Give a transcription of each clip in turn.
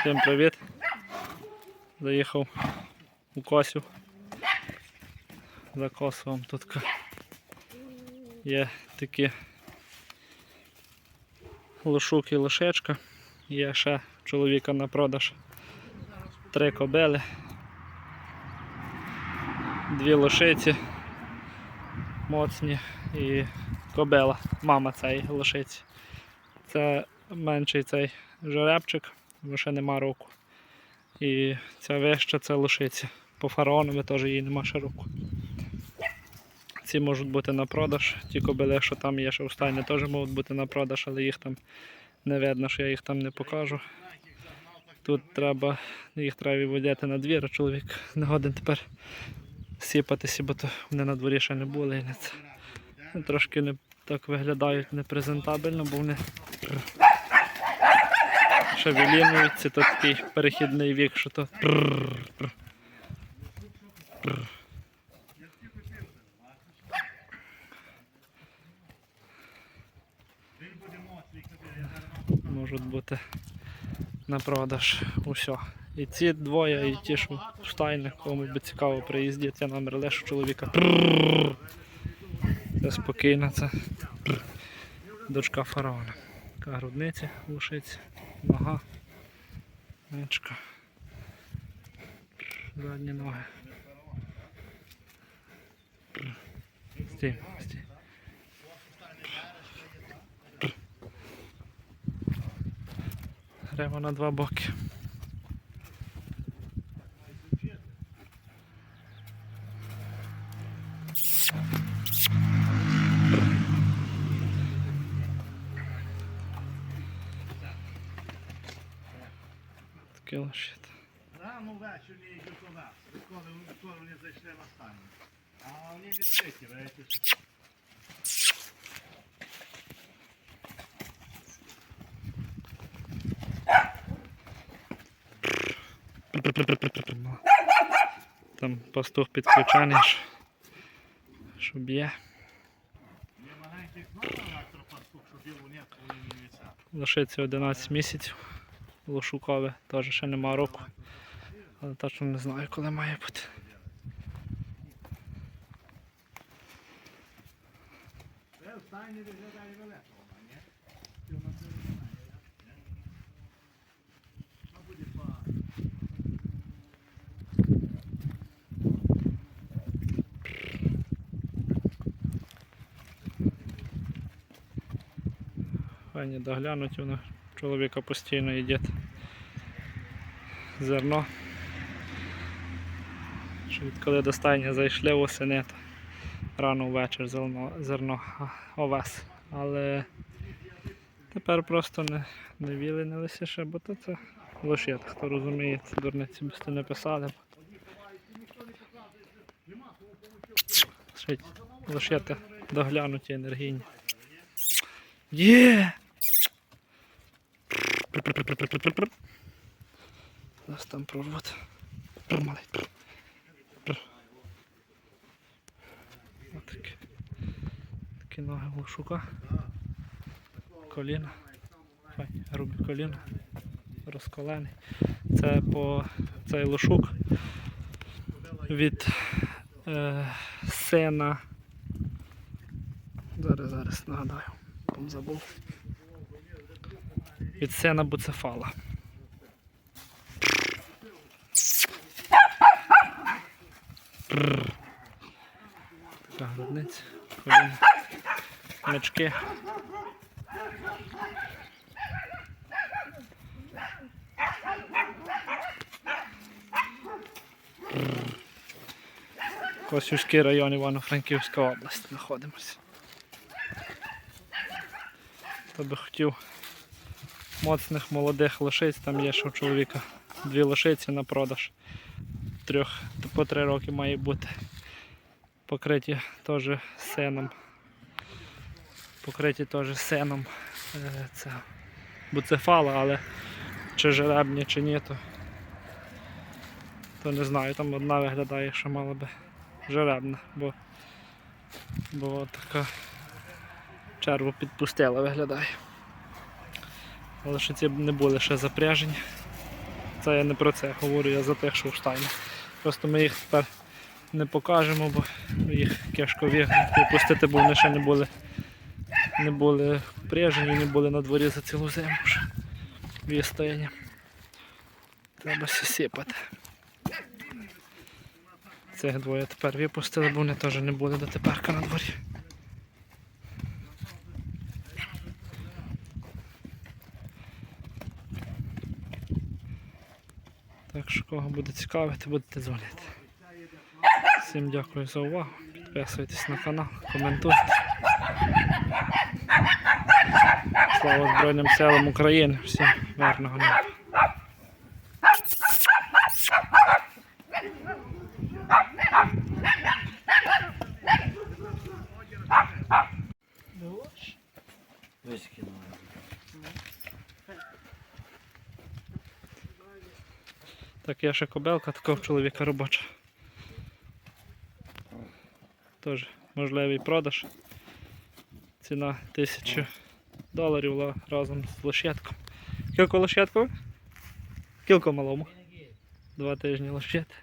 Всім привіт. Заїхав у Косів. За Косовом тут є такі лошук і лошечка. Є ще чоловіка на продаж три кобили, дві лошиці моцні і кобила, мама цієї лошиці. Це менший цей жеребчик, бо ще нема року. І ця вища це лошиця. По фараонові теж її нема ще року. Ці можуть бути на продаж. Ті кобили, що там є ще в стайні, теж можуть бути на продаж, але їх там не видно, що я їх там не покажу. Тут треба, їх треба виводити на двір, а чоловік не годен тепер сіпатися, бо то вони на дворі ще не були. І не це. Трошки не так виглядають непрезентабельно, бо вони ще вилінуються, то такий перехідний вік, що то. Можуть бути на продаж усе. І ці двоє, і ті, що в штайних, кому би цікаво приїздять, я номер лишу чоловіка. Це спокійно, це дочка фараона. Така грудниця лишиться, нога, ничка, задні ноги. Стій, стій. Гремо на два боки. Таке лошадь. Рано ввечері їздив до нас, коли, вони зайшли на стані. А вони відкриті, що Там пастух підключений, що б'є. Лошиці 11 місяців. Лошукове теж ще нема року. Але точно не знаю, коли має бути. Файні доглянуть, воно чоловіка постійно їде зерно. Що відколи до зайшли восени, то рано ввечір зерно, зерно овес. Але тепер просто не, не віленилися ще, бо то це лошит, хто розуміє, це дурниці би не писали. Лошити доглянуті енергійні. Є! Нас там прорвати. Малий. Отакі. Такі ноги глушука. Коліна. Файні, грубі коліна. Розколений. Це по цей лошук від е, сина. Зараз, зараз нагадаю. Там забув. Від сина буцефала. Така грудниця, мечки. Косівський район Івано-Франківська область знаходимося. Хто би хотів моцних молодих лошиць, там є ще у чоловіка дві лошиці на продаж. Трьох по три роки має бути. Покриті теж сеном. Покриті теж сеном. Е, Це буцефала, але чи жеребні, чи ні, то, то не знаю. Там одна виглядає, що мала би жеребна, бо, бо така черву підпустила виглядає. Але що ці не були ще запряжені. Це я не про це говорю, я за тих, що в штайні. Просто ми їх тепер не покажемо, бо їх тяжко вигнати, пустити, бо вони ще не були, не були впряжені, не були на дворі за цілу зиму. вже. Вістояння. Треба сіпати. Цих двоє тепер випустили, бо вони теж не були дотеперка на дворі. Так що кого буде цікавити, будете дзвонити. Всім дякую за увагу. Підписуйтесь на канал, коментуйте. Слава Збройним силам України. Всім мирного неба. Так, є ще кобелка, така в чоловіка робоча. Теж можливий продаж. Ціна 1000 доларів разом з лошадком. Кілько лошадку? Кілько малому? Два тижні лошадь.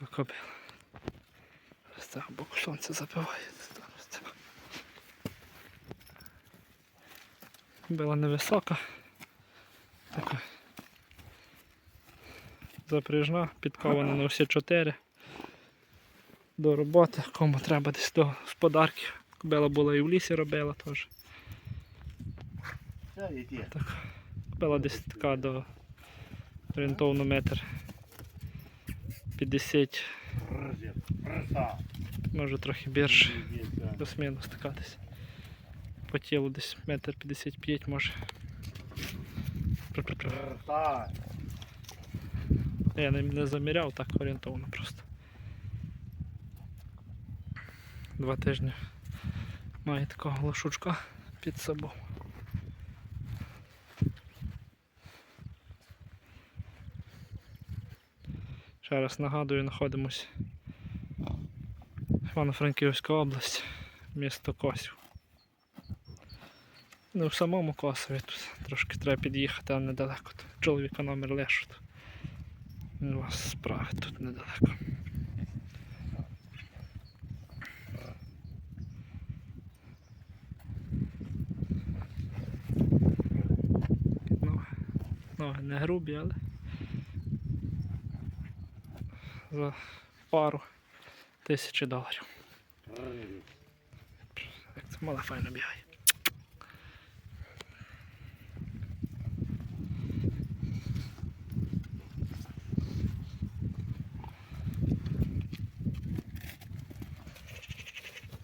Така кобила. З цього боку сонце запиває. Була невисока. Така запряжна, підкована на всі чотири. До роботи, кому треба десь до господарків. Кобила була і в лісі робила теж. Так, кобила десь така до орієнтовно метр 50, може трохи більше, все. плюс-мінус така. По тілу десь метр 55 може. Я не, не заміряв, так орієнтовно просто. Два тижні має такого лошучка під собою. Ще раз нагадую, знаходимося Івано-Франківська область, місто Косів. Ну, в самому Косові тут трошки треба під'їхати, а недалеко. Чоловіка номер лишу. Він вас справить тут недалеко. Ноги не грубі, але за пару тисячі доларів. Як це мала файно бігає.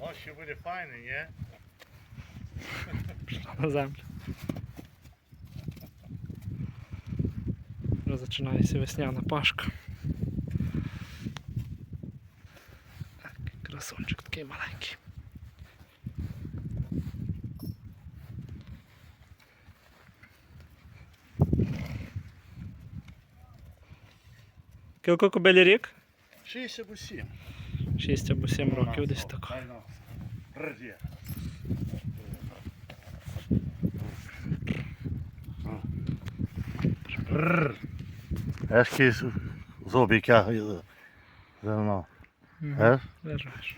О, ще буде файно, ні? Пішла на землю. Вже весняна пашка. Так, красунчик такий маленький. Кілько кобелі рік? Шість або сім. 6 або 7 років десь так. Тако. Рзі. Ешки зубіка зерно. Мгм. Еш?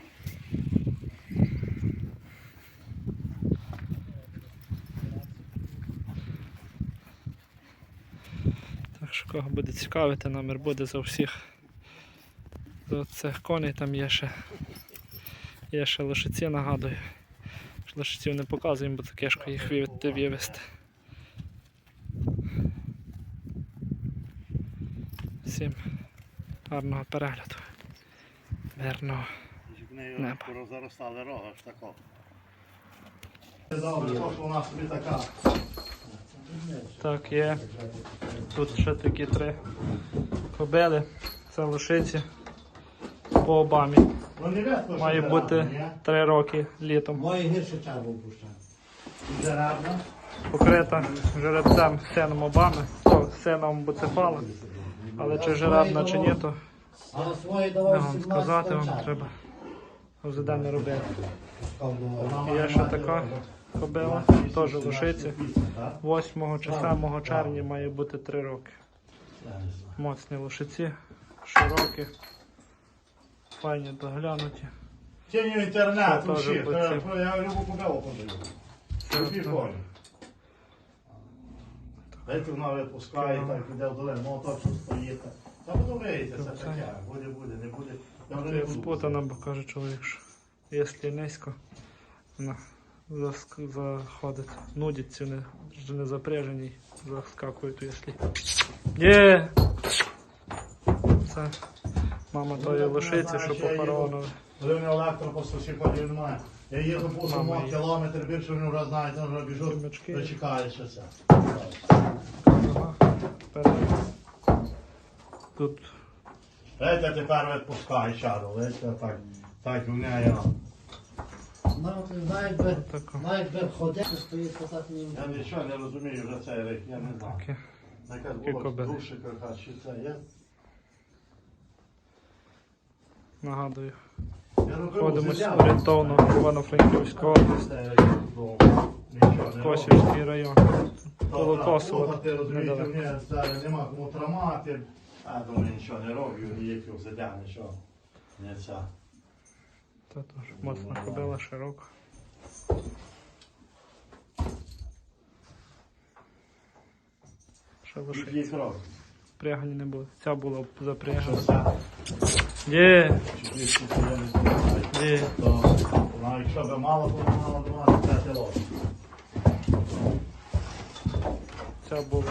Так що кого буде цікавити, номер буде за всіх. За цих коней там є ще. Є ще лошиці, нагадую. Лошиців не показуємо, бо таке тяжко їх вивезти. Всім гарного перегляду. Мирного. Небо. Порозаростали рога ж тако. Так, є. Тут ще такі три кобили. Це лошиці по обамі. Має бути 3 роки літом. Моє гірше чергу пущати. Зарано. Покрита жеребцем сином обами, то сином буцефала. Але чи жеребна, чи ні, то не вам сказати вам треба. ОЗД не робити. Є ще така. кобила, теж лошиці. 8 чи 7 червня має бути 3 роки. Моцні лошиці, широкі, файні доглянуті. Тінь інтернет, Це теж. Це- Я любу кобилу подаю. Любі коні. Дайте вона випускає, так іде в долину, молоток що стоїть. Та подивіться, це Це- таке. Буде, буде, не буде. Я вже не Це буду. спутана, бо каже чоловік, що якщо низько, вона заск- заходить, нудиться, не, вже не запряжені, заскакують, якщо. Є! Це мама тої я лошиці, що похоронили. Коли в нього електро немає. Я їду по самому кілометр, більше не вже знаєте, вже біжу, це. Тут Знаєте, тепер відпускає чару, знаєте, так, так у неї. Ну, навіть би, ходити, стоїть то так не Я нічого не розумію вже цей рік, я не знаю. Якась була кобили. душик якась, чи це є. Нагадую. Я робив Ходимо взяв. орієнтовно в Івано-Франківську область. Косівський район. Коло недалеко. нема кому тримати. А думаю, нічого не роблю, ніякі взяття, нічого. Не це. Та теж моцна кобила, широка. Ще Які Прягані не було. Ця була запрягана. Є, є. То, якщо би мало, то мало 25 років. Ця була.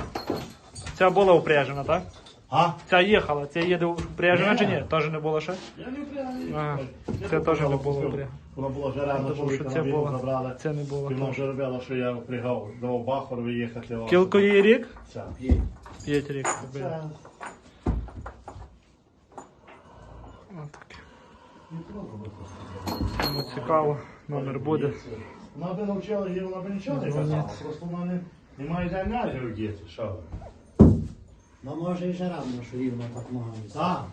Ця була упряжена, так? А? Ця їхала, ця їде упряжена чи ні? Теж не було ще? Я не. Я Це теж не було впрягано. Воно було вже рано, Тому що це було. забрали. Це не було. Воно вже робило, що я впрягав до Бахору їхати. Кілко її рік? Це. П'ять рік. Це. Отаке. Кому цікаво, номер буде. Вона би навчила її, вона би не казала. Просто вона не, не має енергію діти. Що? Ну, може і жара що рівно так ногами. Так.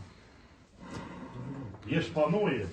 Є ж панує.